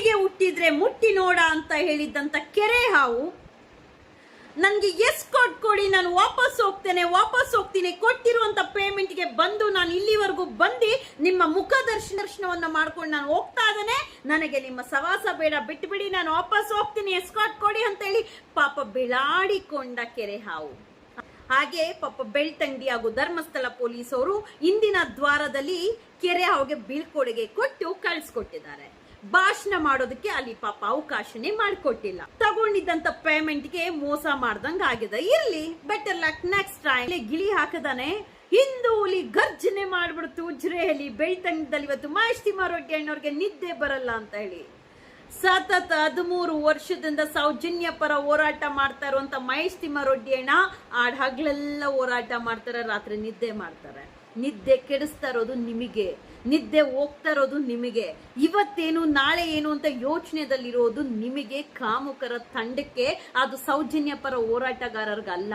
ಮನೆಗೆ ಹುಟ್ಟಿದ್ರೆ ಮುಟ್ಟಿ ನೋಡ ಅಂತ ಹೇಳಿದ್ದಂಥ ಕೆರೆ ಹಾವು ನನಗೆ ಎಸ್ ಕೊಟ್ ಕೊಡಿ, ನಾನು ವಾಪಸ್ ಹೋಗ್ತೇನೆ, ವಾಪಸ್ ಹೋಗ್ತೀನಿ ಕೊಟ್ಟಿರುವಂಥ ಪೇಮೆಂಟ್ಗೆ ಬಂದು ನಾನು ಇಲ್ಲಿವರೆಗೂ ಬಂದು ನಿಮ್ಮ ಮುಖ ದರ್ಶನ ದರ್ಶನವನ್ನ ಮಾಡ್ಕೊಂಡು ನಾನು ಹೋಗ್ತಾ ಇದ್ದೇನೆ. ನನಗೆ ನಿಮ್ಮ ಸವಾಸ ಬೇಡ, ಬಿಟ್ಬಿಡಿ, ನಾನು ವಾಪಸ್ ಹೋಗ್ತೀನಿ ಎಸ್ಕಾಟ್ ಕೊಡಿ ಅಂತ ಹೇಳಿ ಪಾಪ ಬೆಳಾಡಿಕೊಂಡ ಕೆರೆ ಹಾವು. ಹಾಗೆ ಪಾಪ ಬೆಳ್ತಂಗಡಿ ಹಾಗೂ ಧರ್ಮಸ್ಥಳ ಪೊಲೀಸರು ಇಂದಿನ ದ್ವಾರದಲ್ಲಿ ಕೆರೆ ಹಾವಿಗೆ ಬೀಳ್ಕೊಡುಗೆ ಕೊಟ್ಟು ಕಳ್ಸಿಕೊಟ್ಟಿದ್ದಾರೆ. ಭಾಷಣ ಮಾಡೋದಕ್ಕೆ ಅಲ್ಲಿ ಪಾಪ ಅವಕಾಶನೇ ಮಾಡಿಕೊಟ್ಟಿಲ್ಲ. ತಗೊಂಡಿದ್ದಂತ ಪೇಮೆಂಟ್ಗೆ ಮೋಸ ಮಾಡ್ದಂಗ ಆಗಿದೆ. ಇರ್ಲಿ ಬೆಟರ್ ಲಕ್ ನೆಕ್ಸ್ಟ್ ಟೈಮ್ ಗಿಳಿ ಹಾಕದಾನೆ. ಹಿಂದೂ ಹುಲಿ ಗರ್ಜನೆ ಮಾಡ್ಬಿಡ್ತು. ಉಜ್ರೆಯಲ್ಲಿ ಬೆಳ್ತಂಗದಲ್ಲಿ ಇವತ್ತು ಮಾಹಿತಿ ಮಾರೋಗ್ಯ ಅಣ್ಣವ್ರಿಗೆ ನಿದ್ದೆ ಬರಲ್ಲ ಅಂತ ಹೇಳಿ. ಸತತ ಹದಿಮೂರು ವರ್ಷದಿಂದ ಸೌಜನ್ಯ ಪರ ಹೋರಾಟ ಮಾಡ್ತಾ ಇರುವಂತ ಮಹೇಶ್ ತಿಮ್ಮರೊಡ್ಡಿ ಅಣ್ಣ, ಆಡ್ ಹಗ್ಲೆಲ್ಲ ಹೋರಾಟ ಮಾಡ್ತಾರೆ, ರಾತ್ರಿ ನಿದ್ದೆ ಮಾಡ್ತಾರೆ. ನಿದ್ದೆ ಕೆಡಿಸ್ತಾ ಇರೋದು ನಿಮಗೆ. ನಿದ್ದೆ ಹೋಗ್ತಾ ಇರೋದು ನಿಮಗೆ. ಇವತ್ತೇನು, ನಾಳೆ ಏನು ಅಂತ ಯೋಚನೆದಲ್ಲಿರೋದು ನಿಮಗೆ ಕಾಮುಕರ ತಂಡಕ್ಕೆ, ಅದು ಸೌಜನ್ಯ ಪರ ಹೋರಾಟಗಾರರಿಗಲ್ಲ.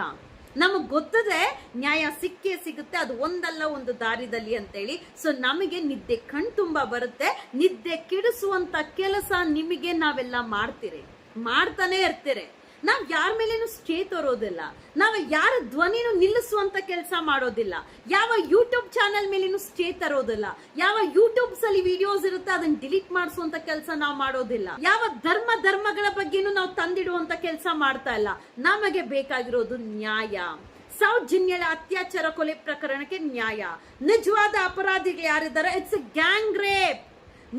ನಮಗ್ ಗೊತ್ತದೆ, ನ್ಯಾಯ ಸಿಕ್ಕೇ ಸಿಗುತ್ತೆ, ಅದು ಒಂದಲ್ಲ ಒಂದು ದಾರಿದಲ್ಲಿ ಅಂತೇಳಿ. ಸೊ ನಮಗೆ ನಿದ್ದೆ ಕಣ್ತುಂಬ ಬರುತ್ತೆ. ನಿದ್ದೆ ಕೆಡಿಸುವಂತ ಕೆಲಸ ನಿಮಗೆ ನಾವೆಲ್ಲ ಮಾಡ್ತೀರಿ. ಮಾಡ್ತಾನೆ ಇರ್ತೀರಿ. ನಾವ್ ಯಾರ ಮೇಲೇನು ಸ್ಟೇ ತರೋದಿಲ್ಲ. ನಾವು ಯಾರ ಧ್ವನಿನೂ ನಿಲ್ಲಿಸುವಂತ ಕೆಲಸ ಮಾಡೋದಿಲ್ಲ. ಯಾವ ಯೂಟ್ಯೂಬ್ ಚಾನೆಲ್ ಮೇಲೇನು ಸ್ಟೇ ತರೋದಿಲ್ಲ. ಯಾವ ಯೂಟ್ಯೂಬ್ಸ್ ಅಲ್ಲಿ ವಿಡಿಯೋಸ್ ಇರುತ್ತೆ ಅದನ್ನ ಡಿಲೀಟ್ ಮಾಡಿಸುವಂತ ಕೆಲಸ ನಾವು ಮಾಡೋದಿಲ್ಲ. ಯಾವ ಧರ್ಮ ಧರ್ಮಗಳ ಬಗ್ಗೆನೂ ನಾವು ತಂದಿಡುವಂತ ಕೆಲಸ ಮಾಡ್ತಾ ಇಲ್ಲ. ನಮಗೆ ಬೇಕಾಗಿರೋದು ನ್ಯಾಯ. ಸೌಜನ್ಯಳ ಅತ್ಯಾಚಾರ ಕೊಲೆ ಪ್ರಕರಣಕ್ಕೆ ನ್ಯಾಯ. ನಿಜವಾದ ಅಪರಾಧಿಗಳು ಯಾರಿದ್ದಾರೆ? ಇಟ್ಸ್ ಗ್ಯಾಂಗ್ ರೇಪ್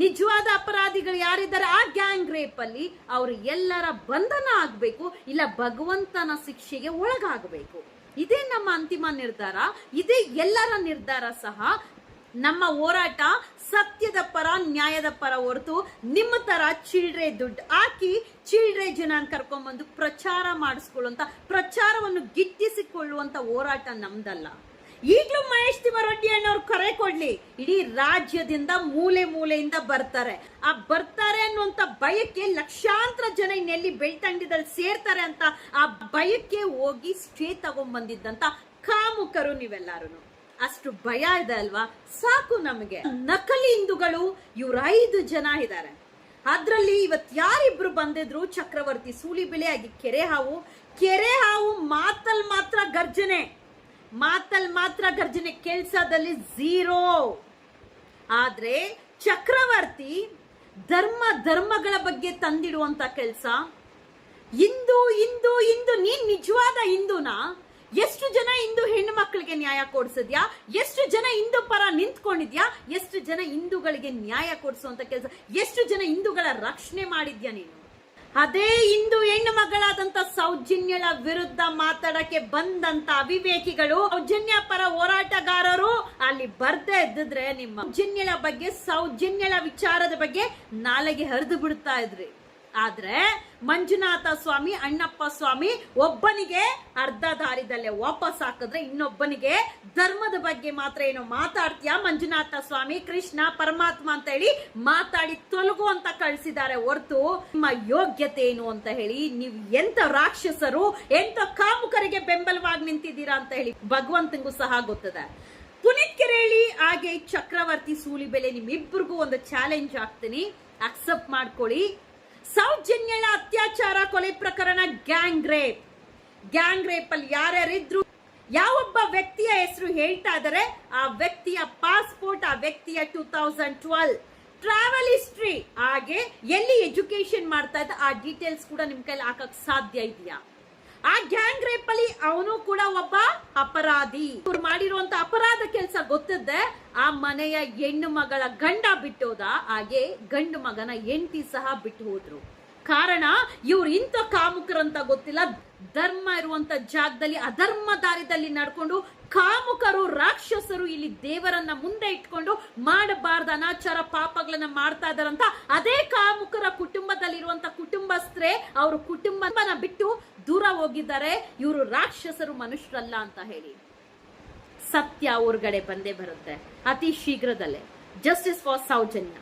ನಿಜವಾದ ಅಪರಾಧಿಗಳು ಯಾರಿದ್ದಾರೆ ಆ ಗ್ಯಾಂಗ್ ರೇಪ್ ಅಲ್ಲಿ ಅವರು ಎಲ್ಲರ ಬಂಧನ ಆಗಬೇಕು, ಇಲ್ಲ ಭಗವಂತನ ಶಿಕ್ಷೆಗೆ ಒಳಗಾಗಬೇಕು. ಇದೇ ನಮ್ಮ ಅಂತಿಮ ನಿರ್ಧಾರ, ಇದೇ ಎಲ್ಲರ ನಿರ್ಧಾರ ಸಹ ನಮ್ಮ ಹೋರಾಟ ಸತ್ಯದ ಪರ, ನ್ಯಾಯದ ಪರ ಹೊರತು ನಿಮ್ಮ ತರ ಚಿಲ್ಡ್ರೆ ದುಡ್ಡು ಹಾಕಿ ಚಿಲ್ಡ್ರೆ ಜನ ಕರ್ಕೊಂಡ್ಬಂದು ಪ್ರಚಾರ ಮಾಡಿಸ್ಕೊಳ್ಳುವಂತ, ಪ್ರಚಾರವನ್ನು ಗಿಟ್ಟಿಸಿಕೊಳ್ಳುವಂತ ಹೋರಾಟ ನಮ್ದಲ್ಲ. ಈಗಲೂ ಮಹೇಶ್ ತಿಮ್ಮರೊಡ್ಡಿ ಅಣ್ಣವ್ರು ಕರೆ ಕೊಡ್ಲಿ. ಇಡೀ ರಾಜ್ಯದಿಂದ ಮೂಲೆ ಮೂಲೆಯಿಂದ ಬರ್ತಾರೆ. ಆ ಬರ್ತಾರೆ ಅನ್ನುವಂತ ಭಯಕ್ಕೆ ಲಕ್ಷಾಂತರ ಜನ ಇನ್ನೆಲ್ಲಿ ಬೆಳ್ತಂಡಿದಲ್ಲಿ ಸೇರ್ತಾರೆ ಅಂತ ಆ ಭಯಕ್ಕೆ ಹೋಗಿ ಸ್ಟೇ ತಗೊಂಡ್ಬಂದಿದ್ದಂತ ಕಾಮುಕರು ನೀವೆಲ್ಲಾರು ಅಷ್ಟು ಭಯ ಇದೆ ಅಲ್ವಾ? ಸಾಕು ನಮಗೆ. ನಕಲಿ ಹಿಂದೂಗಳು ಇವ್ರ ಐದು ಜನ ಇದ್ದಾರೆ ಅದ್ರಲ್ಲಿ ಇವತ್ ಯಾರಿಬ್ರು ಬಂದಿದ್ರು? ಚಕ್ರವರ್ತಿ ಸೂಲಿಬೆಲೆ ಆಗಿ ಕೆರೆ ಹಾವು. ಕೆರೆ ಹಾವು ಮಾತಲ್ ಮಾತ್ರ ಗರ್ಜನೆ. ಮಾತಲ್ ಮಾತ್ರ ಗರ್ಜನೆ ಕೆಲ್ಸದಲ್ಲಿ ಝೀರೋ. ಆದ್ರೆ ಚಕ್ರವರ್ತಿ ಧರ್ಮ ಧರ್ಮಗಳ ಬಗ್ಗೆ ತಂದಿಡುವಂತ ಕೆಲಸ. ಇಂದು ಇಂದು ಇಂದು ನೀನ್ ನಿಜವಾದ ಹಿಂದೂನಾ? ಎಷ್ಟು ಜನ ಇಂದು ಹೆಣ್ಣು ಮಕ್ಕಳಿಗೆ ನ್ಯಾಯ ಕೊಡ್ಸಿದ್ಯಾ? ಎಷ್ಟು ಜನ ಹಿಂದೂ ಪರ ನಿಂತ್ಕೊಂಡಿದ್ಯಾ? ಎಷ್ಟು ಜನ ಹಿಂದೂಗಳಿಗೆ ನ್ಯಾಯ ಕೊಡಿಸುವಂತ ಕೆಲಸ? ಎಷ್ಟು ಜನ ಹಿಂದೂಗಳ ರಕ್ಷಣೆ ಮಾಡಿದ್ಯಾ ನೀನು? ಅದೇ ಇಂದು ಹೆಣ್ಣು ಮಗಳಾದಂತ ಸೌಜನ್ಯಳ ವಿರುದ್ಧ ಮಾತಾಡಕ್ಕೆ ಬಂದಂತ ಅವಿವೇಕಿಗಳು ಸೌಜನ್ಯ ಪರ ಹೋರಾಟಗಾರರು. ಅಲ್ಲಿ ಬರ್ದೇ ಇದ್ದಿದ್ರೆ ನಿಮ್ಮ ಸೌಜನ್ಯಳ ಬಗ್ಗೆ, ಸೌಜನ್ಯಳ ವಿಚಾರದ ಬಗ್ಗೆ ನಾಲೆಗೆ ಹರಿದು ಬಿಡ್ತಾ ಇದ್ರಿ. ಆದ್ರೆ ಮಂಜುನಾಥ ಸ್ವಾಮಿ, ಅಣ್ಣಪ್ಪ ಸ್ವಾಮಿ ಒಬ್ಬನಿಗೆ ಅರ್ಧ ದಾರಿದಲ್ಲೇ ವಾಪಸ್ ಹಾಕಿದ್ರೆ ಇನ್ನೊಬ್ಬನಿಗೆ ಧರ್ಮದ ಬಗ್ಗೆ ಮಾತ್ರ ಏನೋ ಮಾತಾಡ್ತೀಯಾ? ಮಂಜುನಾಥ ಸ್ವಾಮಿ, ಕೃಷ್ಣ, ಪರಮಾತ್ಮ ಅಂತ ಹೇಳಿ ಮಾತಾಡಿ ತೊಲಗು ಅಂತ ಕಳಿಸಿದ್ದಾರೆ ಹೊರತು ನಿಮ್ಮ ಯೋಗ್ಯತೆ ಏನು ಅಂತ ಹೇಳಿ ನೀವು ಎಂತ ರಾಕ್ಷಸರು ಎಂತ ಕಾಮುಕರಿಗೆ ಬೆಂಬಲವಾಗಿ ನಿಂತಿದ್ದೀರಾ ಅಂತ ಹೇಳಿ ಭಗವಂತಂಗೂ ಸಹ ಗೊತ್ತದೆ. ಪುನೀತ್ ಕೆರೇಳಿ ಹಾಗೆ ಚಕ್ರವರ್ತಿ ಸೂಲಿಬೆಲೆ ನಿಮ್ಮಿಬ್ಬರಿಗೂ ಒಂದು ಚಾಲೆಂಜ್ ಆಗ್ತೀನಿ ಅಕ್ಸೆಪ್ಟ್ ಮಾಡ್ಕೊಳ್ಳಿ. ಸೌಜನ್ಯಳ ಅತ್ಯಾಚಾರ ಕೊಲೆ ಪ್ರಕರಣ ಗ್ಯಾಂಗ್ ರೇಪ್ ಗ್ಯಾಂಗ್ ರೇಪ್ ಅಲ್ಲಿ ಯಾರ್ಯಾರಿದ್ರು, ಯಾವೊಬ್ಬ ವ್ಯಕ್ತಿಯ ಹೆಸರು ಹೇಳ್ತಾ ಇದಾರೆ, ಆ ವ್ಯಕ್ತಿಯ ಪಾಸ್ಪೋರ್ಟ್, ಆ ವ್ಯಕ್ತಿಯ two thousand twelve. Travel history, ಹಾಗೆ ಎಲ್ಲಿ ಎಜುಕೇಶನ್ ಮಾಡ್ತಾ ಇದ್ದ, ಆ ಡೀಟೇಲ್ಸ್ ಕೂಡ ನಿಮ್ ಕೈಲಿ ಹಾಕಕ್ ಸಾಧ್ಯ ಇದೆಯಾ? ಆ ಗ್ಯಾಂಗ್ ರೇಪ್ ಅಲ್ಲಿ ಅವನು ಕೂಡ ಒಬ್ಬ ಅಪರಾಧಿ. ಇವ್ರು ಮಾಡಿರುವಂತ ಅಪರಾಧ ಕೆಲಸ ಗೊತ್ತಿದ್ದೆ. ಆ ಮನೆಯ ಹೆಣ್ಣು ಮಗಳ ಗಂಡ ಬಿಟ್ಟೋದ. ಹಾಗೆ ಗಂಡು ಮಗನ ಹೆಂಡತಿ ಸಹ ಬಿಟ್ಟು ಹೋದ್ರು. ಕಾರಣ ಇವ್ರು ಇಂಥ ಕಾಮುಕರಂತ ಗೊತ್ತಿಲ್ಲ. ಧರ್ಮ ಇರುವಂತ ಜಾಗದಲ್ಲಿ, ಅಧರ್ಮ ದಾರಿದಲ್ಲಿ ನಡ್ಕೊಂಡು ಕಾಮುಕರು, ರಾಕ್ಷಸರು ಇಲ್ಲಿ ದೇವರನ್ನ ಮುಂದೆ ಇಟ್ಕೊಂಡು ಮಾಡಬಾರ್ದ ಅನಾಚಾರ ಪಾಪಗಳನ್ನ ಮಾಡ್ತಾ ಇದಾರಂತ ಅದೇ ಕಾಮುಕರ ಕುಟುಂಬದಲ್ಲಿರುವಂತ ಕುಟುಂಬಸ್ಥರೇ ಅವರು ಕುಟುಂಬನ ಬಿಟ್ಟು ದೂರ ಹೋಗಿದ್ದಾರೆ. ಇವರು ರಾಕ್ಷಸರು ಮನುಷ್ಯರಲ್ಲ ಅಂತ ಹೇಳಿ. ಸತ್ಯ ಹೊರ್ಗಡೆ ಬಂದೇ ಬರುತ್ತೆ. ಅತಿ ಶೀಘ್ರದಲ್ಲೇ. Justice for Soujanya